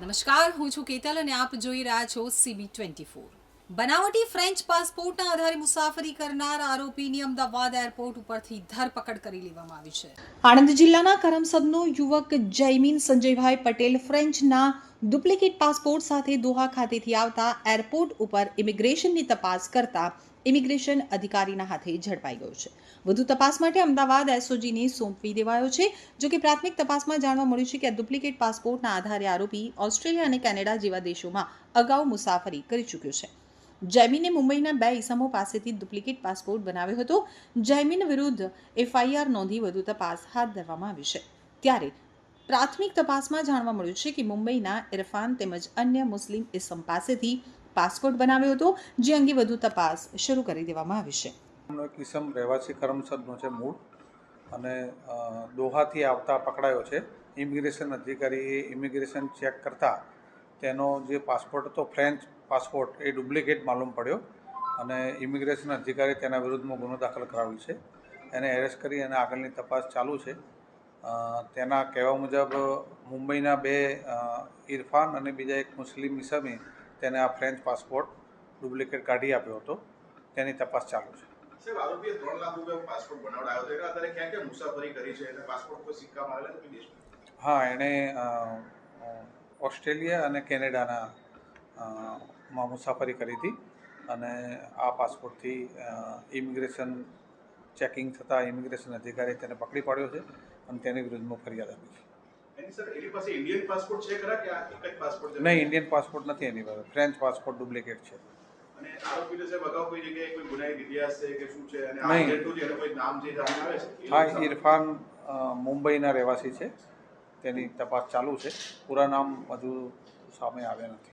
નમસ્કાર, હું છું કેતલ અને આપ જોઈ રહ્યા છો સીબી ટ્વેન્ટી ફોર બનાવટી ફ્રેન્ચ પાસપોર્ટના આધારે મુસાફરી કરનાર આરોપીની અમદાવાદ એરપોર્ટ ઉપરથી ધરપકડ કરી લેવામાં આવી છે. આણંદ જિલ્લાના કરમસદનો યુવક જયમીન સંજયભાઈ પટેલ ફ્રેન્ચના ડુપ્લિકેટ પાસપોર્ટ સાથે દોહા ખાતેથી આવતા એરપોર્ટ ઉપર ઇમિગ્રેશનની તપાસ કરતા ઇમિગ્રેશન અધિકારીના હાથે ઝડપાઈ ગયો છે. વધુ તપાસ માટે અમદાવાદ એસઓજીને સોંપવી દેવાયો છે જો કે પ્રાથમિક તપાસમાં જાણવા મળ્યું છે કે આ ડુપ્લિકેટ પાસપોર્ટના આધારે આરોપી ઓસ્ટ્રેલિયા અને કેનેડા જેવા દેશોમાં અગાઉ મુસાફરી કરી ચૂક્યો છે. જૈમિને મુંબઈના બે ઇસમો પાસેથી ડુપ્લિકેટ પાસપોર્ટ બનાવ્યો હતો. જૈમિન વિરુદ્ધ એફઆઈઆર નોંધી વધુ તપાસ હાથ ધરવામાં આવી છે. ત્યારે પ્રાથમિક તપાસમાં જાણવા મળ્યું છે કે મુંબઈના ઇરફાન તેમજ અન્ય મુસ્લિમ ઇસમ પાસેથી પાસપોર્ટ બનાવ્યો હતો, જે અંગે વધુ તપાસ શરૂ કરી દેવામાં આવી છે. એક કિસમ રહેવાસી કરમસદનો છે મૂળ અને દોહાથી આવતા પકડાયો છે. ઇમિગ્રેશન અધિકારીએ ઇમિગ્રેશન ચેક કરતા તેનો જે પાસપોર્ટ હતો, ફ્રેન્ચ પાસપોર્ટ, એ ડુપ્લિકેટ માલુમ પડ્યો અને ઇમિગ્રેશન અધિકારી તેના વિરુદ્ધમાં ગુનો દાખલ કરાવ્યો છે. એને એરેસ્ટ કરી અને આગળની તપાસ ચાલુ છે. તેના કહેવા મુજબ મુંબઈના બે ઇરફાન અને બીજા એક મુસ્લિમ ઇસમે તેને આ ફ્રેન્ચ પાસપોર્ટ ડુપ્લિકેટ કાઢી આપ્યો હતો. તેની તપાસ ચાલુ છે. સાહેબ આરોપીએ ત્રણ લાખ રૂપિયા પાસપોર્ટ બનાવડાયો હતો. એના આધારે ક્યાં ક્યાં મુસાફરી કરી છે? અને પાસપોર્ટ કોઈ સિક્કા મારેલા કોઈ દેશમાં? હા એણે ઓસ્ટ્રેલિયા અને કેનેડાના માં મુસાફરી કરી હતી અને આ પાસપોર્ટથી ઇમિગ્રેશન ચેકિંગ થતાં ઇમિગ્રેશન અધિકારી તેને પકડી પાડ્યો છે. અને તેની વિરુદ્ધમાં ફરિયાદ આપી છે. નહીં ઇન્ડિયન પાસપોર્ટ નથી એની પાસે. ફ્રેન્ચ પાસપોર્ટ ડુપ્લિકેટ છે. હા ઇરફાન મુંબઈના રહેવાસી છે. તેની તપાસ ચાલુ છે. પૂરા નામ હજુ સામે આવ્યા નથી.